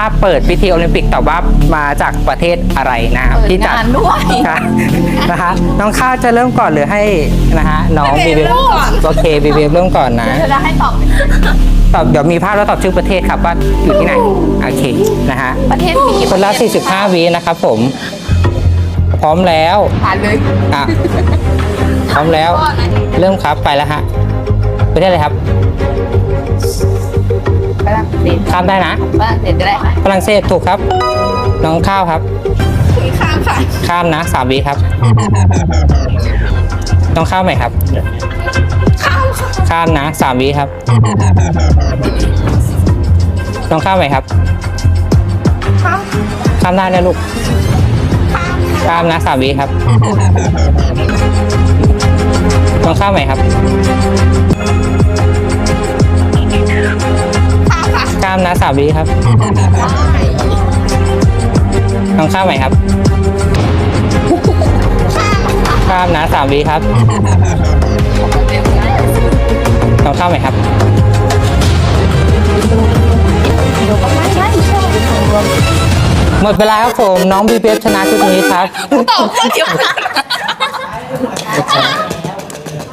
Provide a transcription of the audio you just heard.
ถ้าเปิดพิธีโอลิมปิกตอบว่ามาจากประเทศอะไรนะครับเปิดที่จัดงานด้วยค่ะนะคะน้องข้าวจะเริ่มก่อนหรือให้นะฮะน้องบีบีโอเคบีบีเริ่มก่อนนะเธอจะให้ตอบตอบเดี๋ยวมีภาพแล้วตอบชื่อประเทศครับว่าอยู่ที่ไหนโอเคนะฮะประเทศมีกี่คนละประเทศ45วินะครับผม พร้อมแล้วผ่านเลยอะพร้อมแล้ว เริ่มครับไปแล้วฮะประเทศอะไรครับฝรั่งเศส ข้ามได้นะฝรั่งเศสก็ได้ฝรั่งเศสถูกครับ น้องข้าวครับ ข้ามค่ะข้ามนะสามวิครับต้องข้ามไหมครับ ข้ามค่ะข้ามนะสามวิครับต้องข้ามไหมครับ ข้ามข้ามได้นะลูก ข้ามนะสามวิครับต้องข้ามไหมครับ ข้ามนะสามวิครับต้องข้ามไหมครับ ข้ามนะสามวิครับต้องข้ามไหมครับหมดเวลาครับผม น้องบีเบฟชนะชุดนี้ครับตอบข้อเดียวกัน